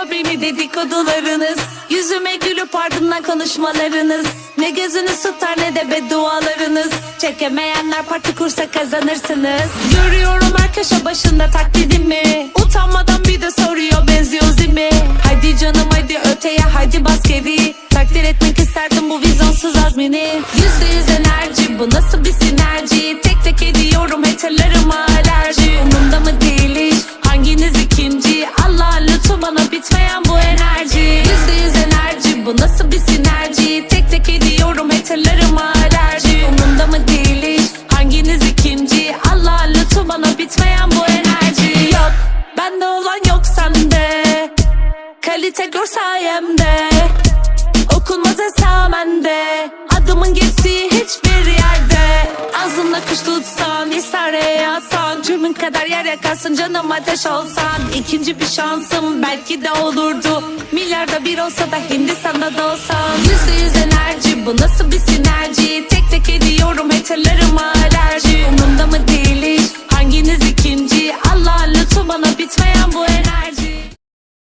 Sarıyor beni dedikodularınız. Yüzüme gülüp ardından konuşmalarınız. Ne gözünüz tutar ne de beddualarınız. Çekemeyenler parti kursa kazanırsınız. Görüyorum her köşe başında taklidimi. Utanmadan bir de soruyor benziyoruz değil mi? Hadi canım hadi öteye hadi bas geri. Takdir etmek isterdim bu vizyonsuz azmini. Yüzde yüz enerji bu nasıl bir sinerji? Tek tek ediyorum haterlarıma alerji bitmeyen bu enerji. Yüzde yüz enerji. Bu nasıl bir sinerji? Tek tek ediyorum haterlarıma alerji. Umumda mı değil iş hanginiz ikinci? Allah'ın lütfu bana bitmeyen bu enerji. Yok bende olan yok sende. Kalite gör sayemde. Okunmaz esamende yapsan ister yatsan Tümün kadar yer yakarsın canım ateş olsan. İkinci bir şansım belki de olurdu. Milyarda bir olsa da Hindistan'da da olsan. Yüzde yüz enerji bu nasıl bir sinerji? Tek tek ediyorum haterlarıma